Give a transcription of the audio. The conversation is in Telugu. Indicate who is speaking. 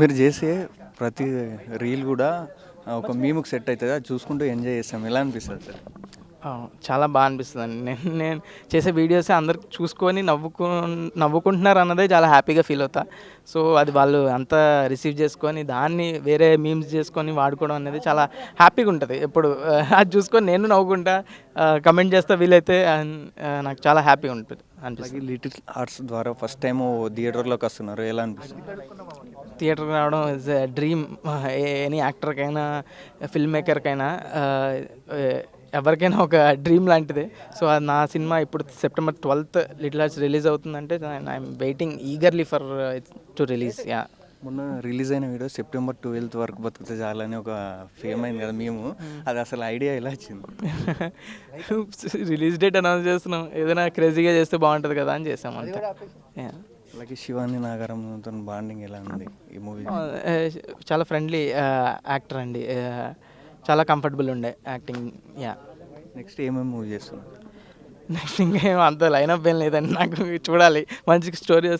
Speaker 1: మీరు చేసే ప్రతి రీల్ కూడా ఒక మీముకి సెట్ అవుతుంది అది చూసుకుంటూ ఎంజాయ్ చేస్తాం. ఎలా అనిపిస్తుంది సార్
Speaker 2: చాలా బాగా అనిపిస్తుంది అండి నేను నేను చేసే వీడియోస్ అందరు చూసుకొని నవ్వుకు నవ్వుకుంటున్నారు అన్నదే చాలా హ్యాపీగా ఫీల్ అవుతా. సో అది వాళ్ళు అంతా రిసీవ్ చేసుకొని దాన్ని వేరే మీమ్స్ చేసుకొని వాడుకోవడం అనేది చాలా హ్యాపీగా ఉంటుంది. ఎప్పుడు అది చూసుకొని నేను నవ్వుకుంటా కమెంట్ చేస్తా వీలైతే నాకు చాలా హ్యాపీగా ఉంటుంది అనిపిస్తుంది.
Speaker 1: లిటిల్ ఆర్ట్స్ ద్వారా ఫస్ట్ టైం థియేటర్లోకి వస్తున్నారు. ఎలా అనిపిస్తుంది?
Speaker 2: థియేటర్కి రావడం ఇస్ డ్రీమ్ ఎనీ యాక్టర్కైనా ఫిల్మ్ మేకర్కైనా ఎవరికైనా ఒక డ్రీమ్ లాంటిదే. సో అది నా సినిమా ఇప్పుడు September twelfth Little Arts release అవుతుందంటే I'm waiting eagerly for to release ya
Speaker 1: మొన్న రిలీజ్ అయిన వీడియో సెప్టెంబర్ ట్వెల్త్ వరకు బతికితే చాలని ఒక ఫేమ్ అయింది కదా మేము. అది అసలు ఐడియా ఎలా వచ్చింది?
Speaker 2: రిలీజ్ డేట్ అనౌన్స్ చేస్తున్నాం. ఏదైనా క్రేజీగా చేస్తే బాగుంటుంది కదా అని చేసాం అంతే.
Speaker 1: అలాగే శివాని నాగారంతో బాండింగ్ ఎలా ఉంది ఈ మూవీ
Speaker 2: చాలా ఫ్రెండ్లీ యాక్టర్ అండి. చాలా కంఫర్టబుల్ ఉండే యాక్టింగ్ యా
Speaker 1: నెక్స్ట్ ఏమేమి మూవీ చేస్తున్నారు?
Speaker 2: నెక్స్ట్ ఇంకేం అంత లైనప్ ఏం లేదండి. నాకు చూడాలి. మంచి స్టోరీ